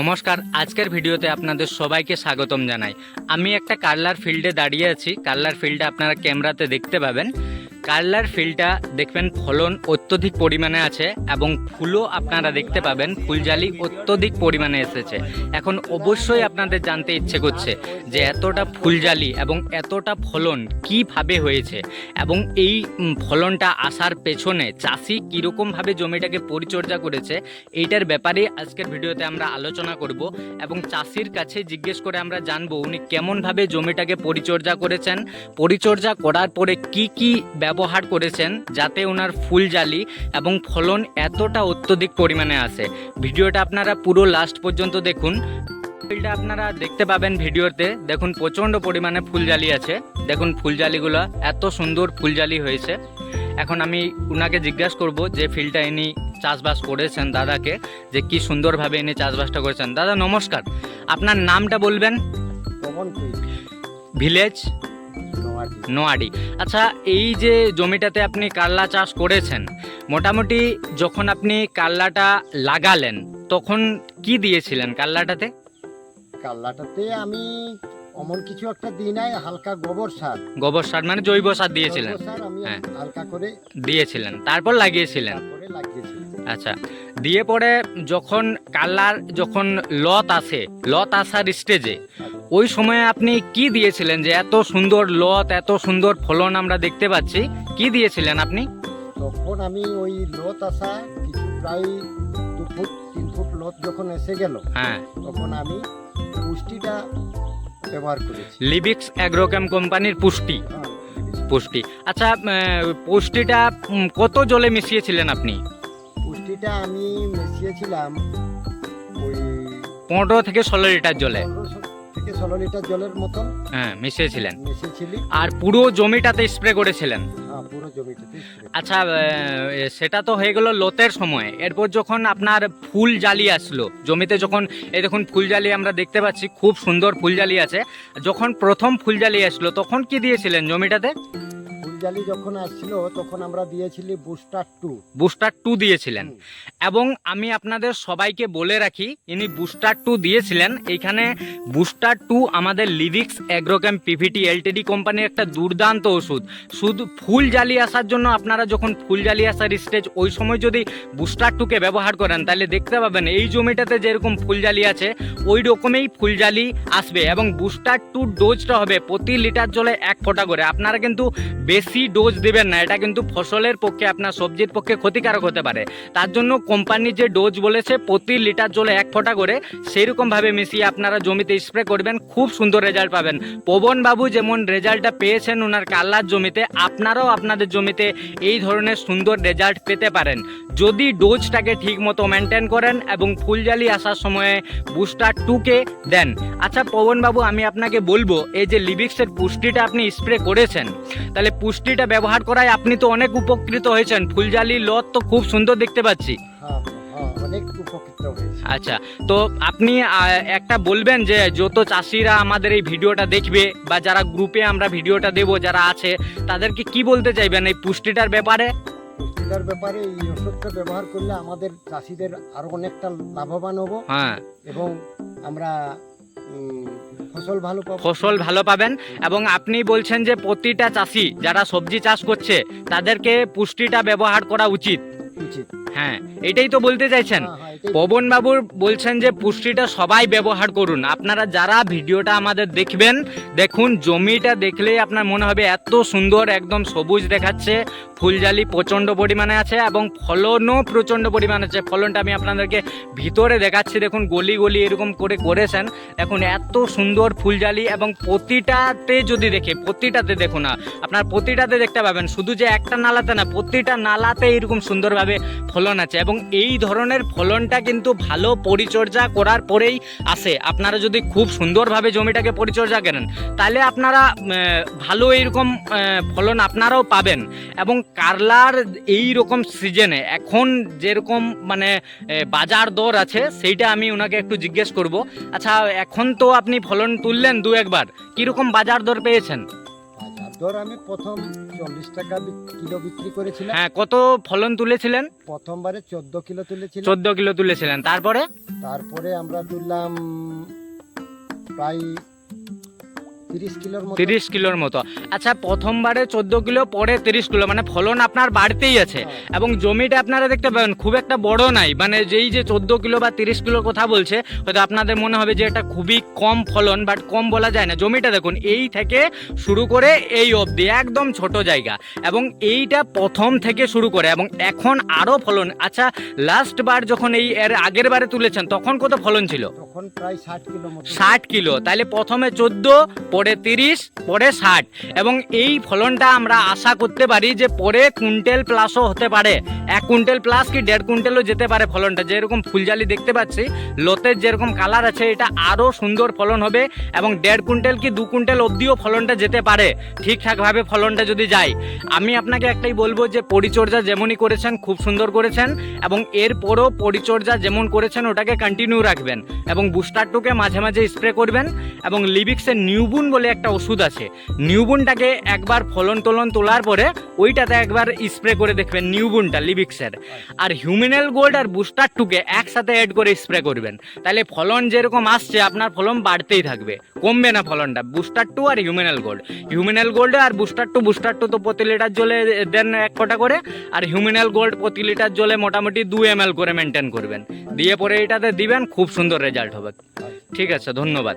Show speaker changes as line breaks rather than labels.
নমস্কার, আজকের ভিডিওতে আপনাদের সবাইকে স্বাগতম জানাই। আমি একটা কার্লার ফিল্ডে দাঁড়িয়ে আছি। কার্লার ফিল্ডে আপনারা ক্যামেরাতে দেখতে পাবেন। কার্লার ফিল্ডটা দেখবেন ফলন অত্যধিক পরিমাণে আছে এবং ফুলও আপনারা দেখতে পাবেন ফুলজালি অত্যধিক পরিমাণে এসেছে। এখন অবশ্যই আপনাদের জানতে ইচ্ছে করছে যে এতটা ফুলজালি এবং এতটা ফলন কীভাবে হয়েছে এবং এই ফলনটা আসার পেছনে চাষি কীরকমভাবে জমিটাকে পরিচর্যা করেছে, এইটার ব্যাপারে আজকের ভিডিওতে আমরা আলোচনা করব এবং চাষির কাছে জিজ্ঞেস করে আমরা জানব উনি কেমনভাবে জমিটাকে পরিচর্যা করেছেন, পরিচর্যা করার পরে কি কি ব্যবহার করেছেন যাতে ওনার ফুল জালি এবং ফলন এতটা অত্যধিক পরিমাণে আসে ভিডিওটা আপনারা পুরো লাস্ট পর্যন্ত দেখুন। ফিল্ডে আপনারা দেখতে পাবেন ভিডিওতে। দেখুন প্রচণ্ড পরিমাণে ফুলজালি আছে। দেখুন ফুলজালিগুলো এত সুন্দর ফুলজালি হয়েছে। এখন আমি উনাকে জিজ্ঞাসা করব যে ফিল্ডটা ইনি চাষবাস করেছেন দাদাকে যে কি সুন্দরভাবে ইনি চাষবাসটা করেছেন। দাদা নমস্কার। আপনার নামটা বলবেন? ভিলেজ? নোয়াডি আচ্ছা এই যে জমিটাতে আপনি কাল্লা চাষ করেছেন মোটামুটি যখন আপনি কাল্লাটা লাগালেন তখন কি দিয়েছিলেন কাল্লাটাতে
কাল্লাটাতে আমি অমন কিছু একটা দিই নাই হালকা গোবর সার।
গোবর সার মানে জৈব সার দিয়েছিলেন। হ্যাঁ।
হালকা করে
দিয়েছিলেন। তারপর লাগিয়েছিলেন? আচ্ছা দিয়ে পরে যখন কালার যখন লত আসে লত আসার স্টেজে ওই সময়ে আপনি কি দিয়েছিলেন যে এত সুন্দর লত এত সুন্দর ফলন আমরা দেখতে পাচ্ছি? কি দিয়েছিলেন আপনি?
তখন আমি ওই লত আসা কিছু প্রায় দু ফুট তিন ফুট লত যখন এসে গেল
হ্যাঁ।
তখন আমি পুষ্টিটা ব্যবহার করেছি।
লিবিক্স অ্যাগ্রোক্যাম কোম্পানির পুষ্টি।
হ্যাঁ,
পুষ্টি। আচ্ছা পুষ্টিটা কত জলে মিশিয়েছিলেন আপনি?
পুষ্টিটা আমি মিশিয়েছিলাম ওই
পনেরো থেকে ষোলো লিটার জলে।
থেকে ষোলো লিটার জলের মতন
হ্যাঁ মিশিয়েছিলেন।
মিশিয়েছিলি।
আর পুরো জমিটাতে স্প্রে করেছিলেন?
হ্যাঁ পুরো জমিটাতে
আচ্ছা সেটা তো হয়ে গেল লোতের সময়। এরপর যখন আপনার ফুল জালি আসলো জমিতে যখন এই দেখুন ফুল জালি আমরা দেখতে পাচ্ছি খুব সুন্দর ফুল জালি আছে। যখন প্রথম ফুল জালি আসলো তখন কি দিয়েছিলেন জমিটাতে?
ফুলজালি যখন আসছিল তখন আমরা দিয়েছিলি বুস্টার টু
বুস্টার টু দিয়েছিলেন। এবং আমি আপনাদের সবাইকে বলে রাখি ইনি বুস্টার টু দিয়েছিলেন। এইখানে বুস্টার টু আমাদের লিভিক্স অ্যাগ্রোক্যাম পিভিটি এলটিডি কোম্পানির একটা দুর্দান্ত ওষুধ। শুধু ফুল জালি আসার জন্য আপনারা যখন ফুল জালি আসার স্টেজ ওই সময় যদি বুস্টার টুকে ব্যবহার করেন তাহলে দেখতে পাবেন এই জমিটাতে যেরকম ফুল জালি আছে ওই রকমই ফুল জালি আসবে। এবং বুস্টার টু ডোজটা হবে প্রতি লিটার জলে এক ফোঁটা করে। আপনারা কিন্তু বেশি ডোজ দেবেন না। এটা কিন্তু ফসলের পক্ষে, আপনার সবজির পক্ষে ক্ষতিকারক হতে পারে। তার জন্য কোম্পানি যে ডোজ বলেছে, প্রতি লিটার জলে এক ফোঁটা করে, সেইরকমভাবে মিশিয়ে আপনারা জমিতে স্প্রে করবেন। খুব সুন্দর রেজাল্ট পাবেন। পবন বাবু যেমন রেজাল্টটা পেয়েছেন ওনার কাল্লার জমিতে, আপনারাও আপনাদের জমিতে এই ধরনের সুন্দর রেজাল্ট পেতে পারেন। যদি ডোজটাকে ঠিক মতো মেনটেন করেন এবং ফুলজালি আসার সময়ে বুস্টার টুকে দেন। আচ্ছা পবন বাবু, আমি আপনাকে বলব, এই যে লিবিক্সের পুষ্টিটা আপনি স্প্রে করেছেন, তাহলে পুষ্টিটা ব্যবহার করায় আপনি তো অনেক উপকৃত হয়েছেন। ফুলজালি লত তো খুব সুন্দর দেখতে পাচ্ছি।
হ্যাঁ হ্যাঁ অনেক উপকৃত হয়েছে।
আচ্ছা তো আপনি একটা বলবেন যে যত চাষিরা আমাদের এই ভিডিওটা দেখবে বা যারা গ্রুপে আমরা ভিডিওটা দেব যারা আছে তাদেরকে কি বলতে চাইবেন এই পুষ্টিটার ব্যাপারে?
পুষ্টিটার ব্যাপারে এই ওষুধটা ব্যবহার করলে আমাদের চাষিদের আরও অনেকটা লাভবান হব।
হ্যাঁ।
এবং আমরা ফসল ভালো
ফসল ভালো পাবেন এবং আপনি বলছেন যে প্রতিটা চাষি যারা সবজি চাষ করছে তাদেরকে পুষ্টিটা ব্যবহার করা উচিত।
উচিত।
হ্যাঁ এটাই তো বলতে চাইছেন।
হ্যাঁ, হ্যাঁ,
পবন বাবুর বলছেন যে পুষ্টিটা সবাই ব্যবহার করুন। আপনারা যারা ভিডিওটা আমাদের দেখবেন, দেখুন, জমিটা দেখলেই আপনার মনে হবে এত সুন্দর, একদম সবুজ দেখাচ্ছে, ফুলজালি প্রচণ্ড পরিমাণে আছে এবং ফলনও প্রচণ্ড পরিমাণে আছে। ফলনটা আমি আপনাদেরকে ভিতরে দেখাচ্ছি, দেখুন, গলি গলি এরকম করে করেছেন। এখন এত সুন্দর ফুলজালি এবং প্রতিটাতে যদি দেখে, প্রতিটাতে দেখুন না, আপনার প্রতিটাতে দেখতে পাবেন। শুধু যে একটা নালাতে না, প্রতিটা নালাতে এরকম সুন্দরভাবে ফলন আছে এবং এই ধরনের ফলনটা কিন্তু ভালো পরিচর্যা করার পরেই আসে। আপনারা যদি খুব সুন্দরভাবে জমিটাকে পরিচর্যা করেন, তাহলে আপনারা ভালো এইরকম ফলন আপনারাও পাবেন। এবং কারলার এই রকম সিজনে এখন যেরকম মানে বাজার দর আছে, সেইটা আমি ওনাকে একটু জিজ্ঞেস করব। আচ্ছা এখন তো আপনি ফলন তুললেন দু একবার কীরকম বাজার দর পেয়েছেন?
ধর আমি প্রথম চল্লিশ টাকা কিলো বিক্রি করেছিলাম।
হ্যাঁ কত ফলন তুলেছিলেন?
প্রথমবারে চোদ্দ কিলো তুলেছিলাম।
চোদ্দ কিলো তুলেছিলেন। তারপরে?
তারপরে আমরা তুললাম প্রায় তিরিশ কিলোর মতো?
আচ্ছা প্রথমবারে চোদ্দ কিলো পরে তিরিশ কিলো মানে ফলন আপনার বাড়তেই আছে।
হ্যাঁ।
এবং জমিটা আপনারা দেখতে পাবেন খুব একটা বড় নাই। মানে যেই যে চোদ্দ কিলো বা তিরিশ কিলোর কথা বলছে হয়তো আপনাদের মনে হবে যে এটা খুবই কম ফলন বাট কম বলা যায় না। জমিটা দেখুন এই থেকে শুরু করে এই অবধি একদম ছোট জায়গা। এবং এইটা প্রথম থেকে শুরু করে এবং এখন আরও ফলন। আচ্ছা লাস্ট বার যখন এই এর আগের বারে তুলেছেন তখন কত ফলন ছিল?
তখন প্রায় ষাট কিলো
ষাট কিলো। তাহলে প্রথমে চোদ্দ পরে তিরিশ পরে ষাট। এবং এই ফলনটা আমরা আশা করতে পারি যে পরে কুইন্টেল প্লাসও হতে পারে। এক কুইন্টেল প্লাস কি দেড় কুইন্টেলও যেতে পারে ফলনটা? যেরকম ফুলজালি দেখতে পাচ্ছি লতের যেরকম কালার আছে, এটা আরও সুন্দর ফলন হবে এবং দেড় কুইন্টেল কি দু কুইন্টেল অবধিও ফলনটা যেতে পারে। ঠিকঠাকভাবে ফলনটা যদি যায়। আমি আপনাকে একটাই বলব যে পরিচর্যা যেমনই করেছেন, খুব সুন্দর করেছেন এবং এরপরও পরিচর্যা যেমন করেছেন, ওটাকে কন্টিনিউ রাখবেন এবং বুস্টারটুকে মাঝে মাঝে স্প্রে করবেন এবং লিবিক্সের নিউবুন বলে একটা ওষুধ আছে। নিউবুনটাকে একবার ফলন টলন তোলার পরে ওইটাতে একবার স্প্রে করে দেখবেন নিউবুনটা লিবিক্সের আর হিউমিনাল গোল্ড আর বুস্টারটুকে একসাথে অ্যাড করে স্প্রে করবেন। তাহলে ফলন যেরকম আসছে, আপনার ফলন বাড়তেই থাকবে। কমবে না ফলনটা। বুস্টার টু আর হিউমিনাল গোল্ড হিউমিনাল গোল্ড আর বুস্টার টু বুস্টার টু তো প্রতি লিটার জলে দেন এক কটা করে। আর হিউমিনাল গোল্ড প্রতি লিটার জলে মোটামুটি দু এম করে মেনটেন করবেন। দিয়ে পরে এটাতে দিবেন, খুব সুন্দর রেজাল্ট হবে। ঠিক আছে, ধন্যবাদ।